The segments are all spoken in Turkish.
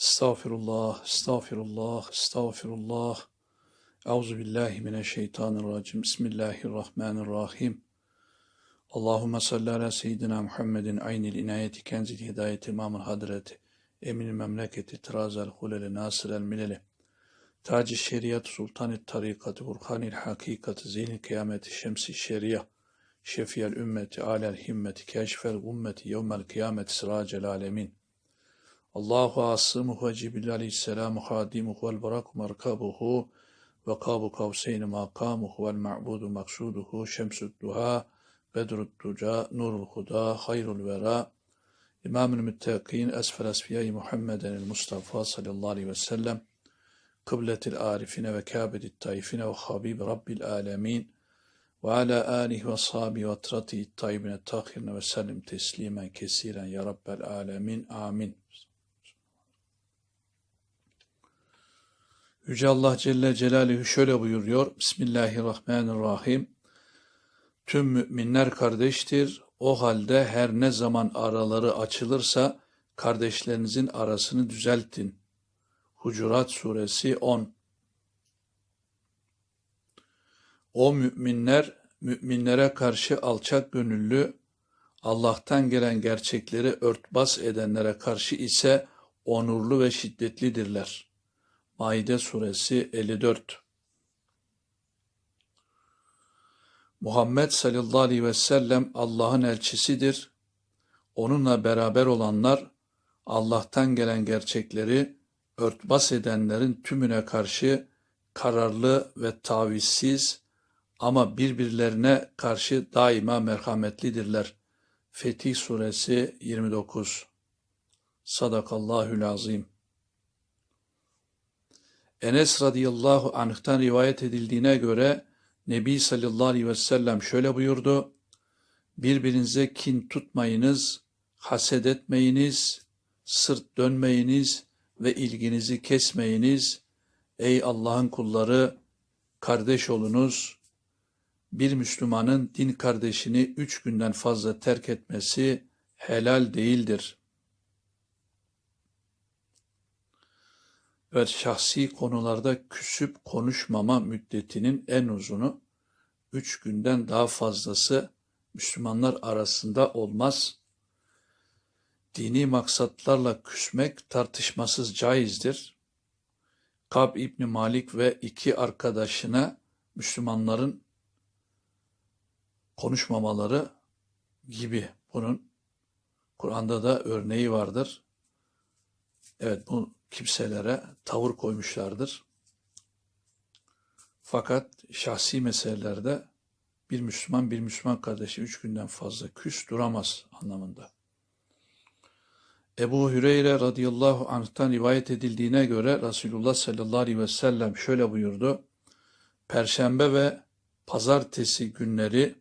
Estağfirullah, estağfirullah, estağfirullah. Euzu billahi mineşşeytanirracim. Bismillahirrahmanirrahim. Allahumme salli ala seyyidina Muhammedin aynil inayeti kenzil hidayeti imamul hadreti emin memleketi tirazel huleli nasirel mileli taci şeriat sultanit tarikati burhanil hakikati zeyni kıyameti şemsi şeria şefiyel ümmeti alel himmeti keşfel ummeti yevmel kıyameti sıracel alemin Allahu asımuhu ve Cibril aleyhisselamu hadimuhu vel baraku merkabuhu ve kabu kavseyni makamuhu vel ma'budu maksuduhu şemsud duha bedrud duca nurul huda hayrul vera İmamül müttakîn esfer esfiyayı Muhammeden Mustafa sallallahu aleyhi ve sellem kıbletil arifine ve kâbedit taifine ve habib rabbil alemin ve ala alihi ve sahabi ve trati tayyibine tahirine ve sellim teslimen kesiren ya rabbel alemin amin. Yüce Allah Celle Celaluhu şöyle buyuruyor. Bismillahirrahmanirrahim. Tüm müminler kardeştir. O halde her ne zaman araları açılırsa kardeşlerinizin arasını düzeltin. Hucurat Suresi 10 O müminler, müminlere karşı alçak gönüllü, Allah'tan gelen gerçekleri örtbas edenlere karşı ise onurlu ve şiddetlidirler. Maide Suresi 54 Muhammed sallallahu aleyhi ve sellem Allah'ın elçisidir. Onunla beraber olanlar Allah'tan gelen gerçekleri örtbas edenlerin tümüne karşı kararlı ve tavizsiz ama birbirlerine karşı daima merhametlidirler. Fetih Suresi 29 Sadakallahül Azim Enes radıyallahu anh'tan rivayet edildiğine göre Nebi sallallahu aleyhi ve sellem şöyle buyurdu. Birbirinize kin tutmayınız, haset etmeyiniz, sırt dönmeyiniz ve ilginizi kesmeyiniz. Ey Allah'ın kulları, kardeş olunuz. Bir Müslümanın din kardeşini üç günden fazla terk etmesi helal değildir. Ve şahsi konularda küsüp konuşmama müddetinin en uzunu üç günden daha fazlası Müslümanlar arasında olmaz. Dini maksatlarla küsmek tartışmasız caizdir. Kab İbni Malik ve iki arkadaşına Müslümanların konuşmamaları gibi bunun Kur'an'da da örneği vardır. Evet bu kimselere tavır koymuşlardır. Fakat şahsi meselelerde bir Müslüman bir Müslüman kardeşi üç günden fazla küs duramaz anlamında. Ebu Hüreyre radıyallahu anh'tan rivayet edildiğine göre Resulullah sallallahu aleyhi ve sellem şöyle buyurdu. Perşembe ve pazartesi günleri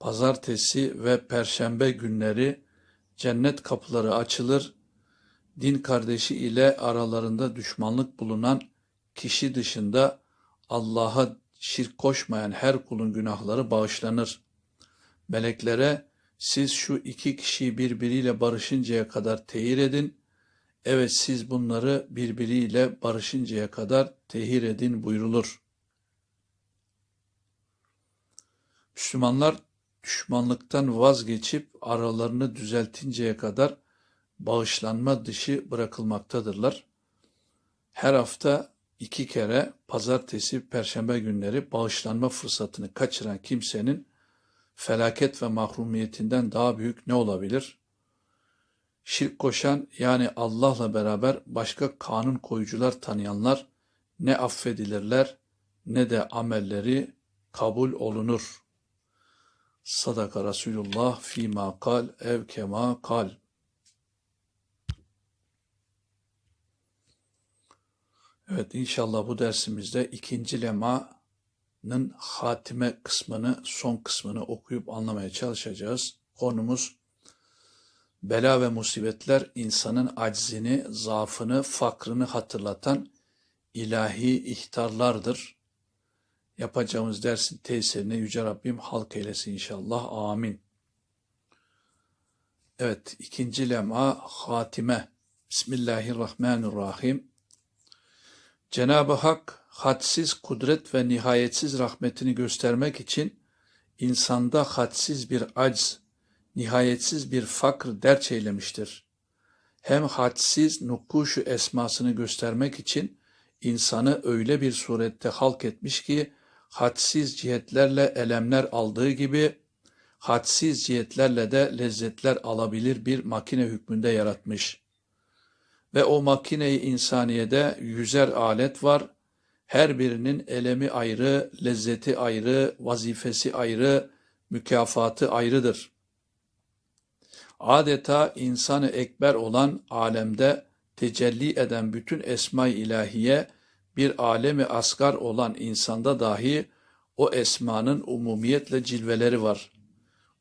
pazartesi ve perşembe günleri cennet kapıları açılır din kardeşi ile aralarında düşmanlık bulunan kişi dışında Allah'a şirk koşmayan her kulun günahları bağışlanır. Meleklere siz şu iki kişiyi birbiriyle barışıncaya kadar tehir edin. Evet siz bunları birbiriyle barışıncaya kadar tehir edin buyrulur. Müslümanlar düşmanlıktan vazgeçip aralarını düzeltinceye kadar bağışlanma dışı bırakılmaktadırlar. Her hafta iki kere pazartesi, perşembe günleri bağışlanma fırsatını kaçıran kimsenin felaket ve mahrumiyetinden daha büyük ne olabilir? Şirk koşan yani Allah'la beraber başka kanun koyucular tanıyanlar ne affedilirler ne de amelleri kabul olunur. Sadaka Resulullah fîmâ kal ev kema kal. Evet inşallah bu dersimizde ikinci lemanın hatime kısmını, son kısmını okuyup anlamaya çalışacağız. Konumuz bela ve musibetler insanın aczini, zaafını, fakrını hatırlatan ilahi ihtarlardır. Yapacağımız dersin tesirini Yüce Rabbim halk eylesin inşallah. Amin. Evet, ikinci lema hatime Bismillahirrahmanirrahim. Cenab-ı Hak hadsiz kudret ve nihayetsiz rahmetini göstermek için insanda hadsiz bir acz, nihayetsiz bir fakr derç eylemiştir. Hem hadsiz nukuşu esmasını göstermek için insanı öyle bir surette halk etmiş ki hadsiz cihetlerle elemler aldığı gibi hadsiz cihetlerle de lezzetler alabilir bir makine hükmünde yaratmış. Ve o makine-i insaniyede yüzer alet var. Her birinin elemi ayrı, lezzeti ayrı, vazifesi ayrı, mükafatı ayrıdır. Adeta insanı ekber olan alemde tecelli eden bütün esma-i ilahiye bir alemi asgar olan insanda dahi o esmanın umumiyetle cilveleri var.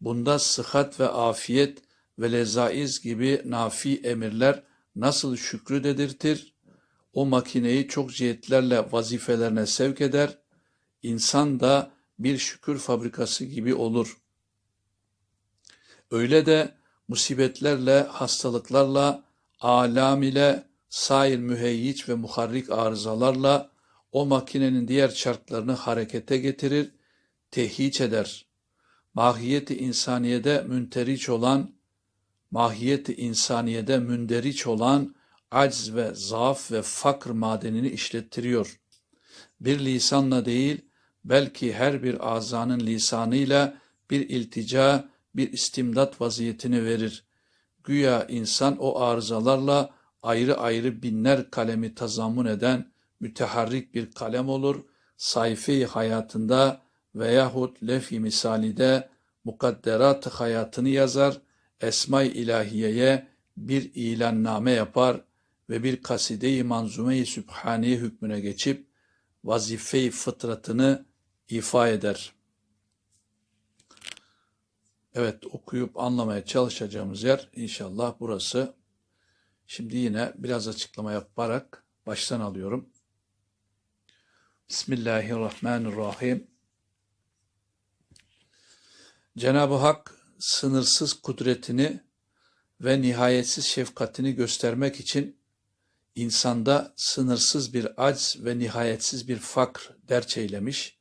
Bunda sıhhat ve afiyet ve lezaiz gibi nafi emirler nasıl şükrü dedirtir, o makineyi çok cihetlerle vazifelerine sevk eder, insan da bir şükür fabrikası gibi olur. Öyle de musibetlerle, hastalıklarla, alam ile, sair müheyyiç ve muharrik arızalarla o makinenin diğer çarklarını harekete getirir, tehyiç eder. Mahiyeti insaniyede münteriç olan, mahiyeti insaniyede münderiç olan acz ve zaaf ve fakr madenini işlettiriyor. Bir lisanla değil, belki her bir azanın lisanıyla bir iltica, bir istimdat vaziyetini verir. Güya insan o arızalarla ayrı ayrı binler kalemi tazammun eden müteharrik bir kalem olur, sayfi hayatında veyahut lefi misalide mukadderat hayatını yazar, esma-i ilahiyeye bir ilanname yapar ve bir kaside-i manzume-i sübhaniye hükmüne geçip vazife-i fıtratını ifa eder. Evet okuyup anlamaya çalışacağımız yer inşallah burası. Şimdi yine biraz açıklama yaparak baştan alıyorum. Bismillahirrahmanirrahim. Cenab-ı Hak sınırsız kudretini ve nihayetsiz şefkatini göstermek için insanda sınırsız bir acz ve nihayetsiz bir fakr derç eylemiş,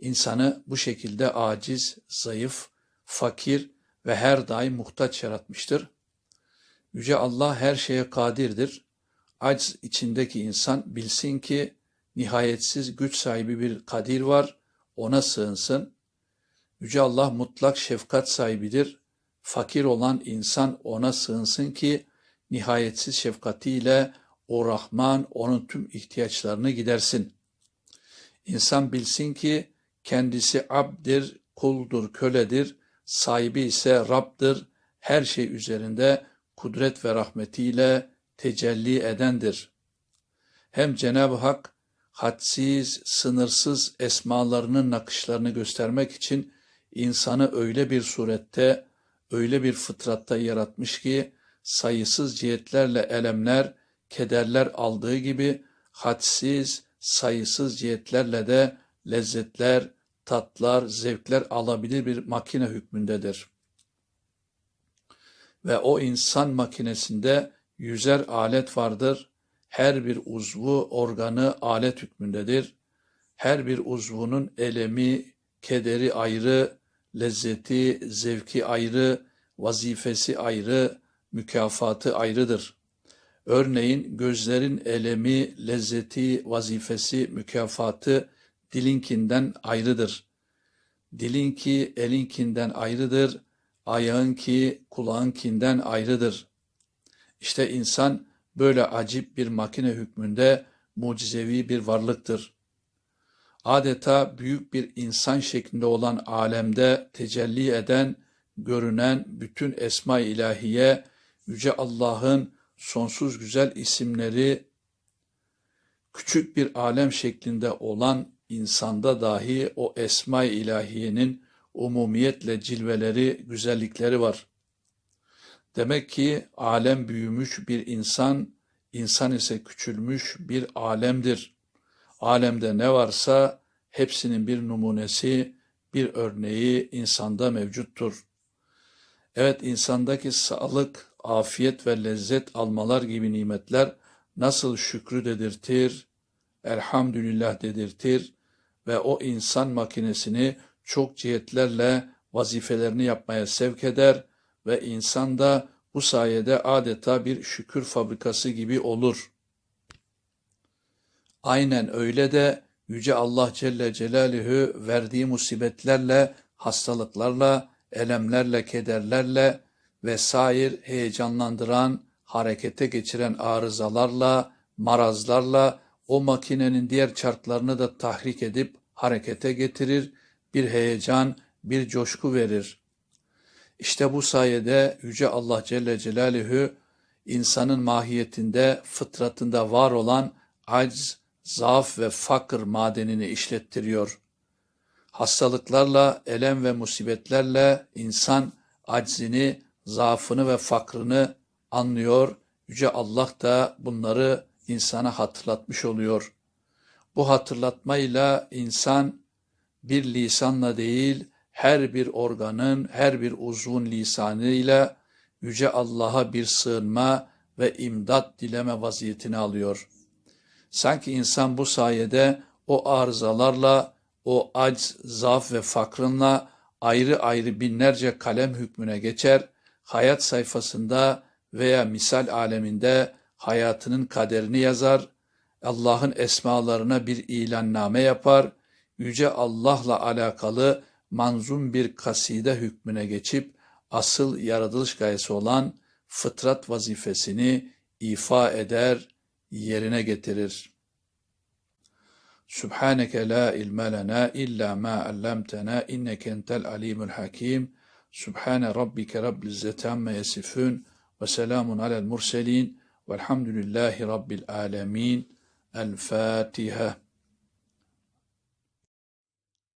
insanı bu şekilde aciz, zayıf, fakir ve her daim muhtaç yaratmıştır. Yüce Allah her şeye kadirdir. Acz içindeki insan bilsin ki nihayetsiz güç sahibi bir kadir var, ona sığınsın. Yüce Allah mutlak şefkat sahibidir. Fakir olan insan ona sığınsın ki nihayetsiz şefkatiyle o Rahman onun tüm ihtiyaçlarını gidersin. İnsan bilsin ki kendisi abdir, kuldur, köledir, sahibi ise Rab'dır, her şey üzerinde kudret ve rahmetiyle tecelli edendir. Hem Cenab-ı Hak hadsiz, sınırsız esmalarının nakışlarını göstermek için insanı öyle bir surette, öyle bir fıtratta yaratmış ki sayısız cihetlerle elemler, kederler aldığı gibi hadsiz, sayısız cihetlerle de lezzetler, tatlar, zevkler alabilir bir makine hükmündedir. Ve o insan makinesinde yüzer alet vardır. Her bir uzvu, organı alet hükmündedir. Her bir uzvunun elemi, kederi ayrı, lezzeti, zevki ayrı, vazifesi ayrı, mükafatı ayrıdır. Örneğin gözlerin elemi, lezzeti, vazifesi, mükafatı dilinkinden ayrıdır. Dilinki elinkinden ayrıdır, ayağınki kulağınkinden ayrıdır. İşte insan böyle acip bir makine hükmünde mucizevi bir varlıktır. Adeta büyük bir insan şeklinde olan alemde tecelli eden, görünen bütün esma-i ilahiye, Yüce Allah'ın sonsuz güzel isimleri, küçük bir alem şeklinde olan insanda dahi o esma-i ilahiyenin umumiyetle cilveleri, güzellikleri var. Demek ki alem büyümüş bir insan, insan ise küçülmüş bir alemdir. Alemde ne varsa hepsinin bir numunesi, bir örneği insanda mevcuttur. Evet insandaki sağlık, afiyet ve lezzet almalar gibi nimetler nasıl şükrü dedirtir, elhamdülillah dedirtir ve o insan makinesini çok cihetlerle vazifelerini yapmaya sevk eder ve insan da bu sayede adeta bir şükür fabrikası gibi olur. Aynen öyle de Yüce Allah Celle Celaluhu verdiği musibetlerle, hastalıklarla, elemlerle, kederlerle vesaire heyecanlandıran, harekete geçiren arızalarla, marazlarla o makinenin diğer çarklarını da tahrik edip harekete getirir, bir heyecan, bir coşku verir. İşte bu sayede Yüce Allah Celle Celaluhu insanın mahiyetinde, fıtratında var olan acz, zaaf ve fakir madenini işlettiriyor. Hastalıklarla, elem ve musibetlerle insan aczini, zaafını ve fakrını anlıyor. Yüce Allah da bunları insana hatırlatmış oluyor. Bu hatırlatmayla insan bir lisanla değil, her bir organın, her bir uzun lisanıyla Yüce Allah'a bir sığınma ve imdat dileme vaziyetini alıyor. Sanki insan bu sayede o arızalarla, o acz, zaaf ve fakrınla ayrı ayrı binlerce kalem hükmüne geçer, hayat sayfasında veya misal aleminde hayatının kaderini yazar, Allah'ın esmalarına bir ilanname yapar, Yüce Allah'la alakalı manzum bir kaside hükmüne geçip asıl yaratılış gayesi olan fıtrat vazifesini ifa eder, yerine getirir. Subhaneke la ilme lena illa ma allamtena inneke entel alimul hakim. Subhane rabbike rabbil izzeti amme yasifun ve selamun alel murselin velhamdülillahi rabbil alemin. El Fatiha.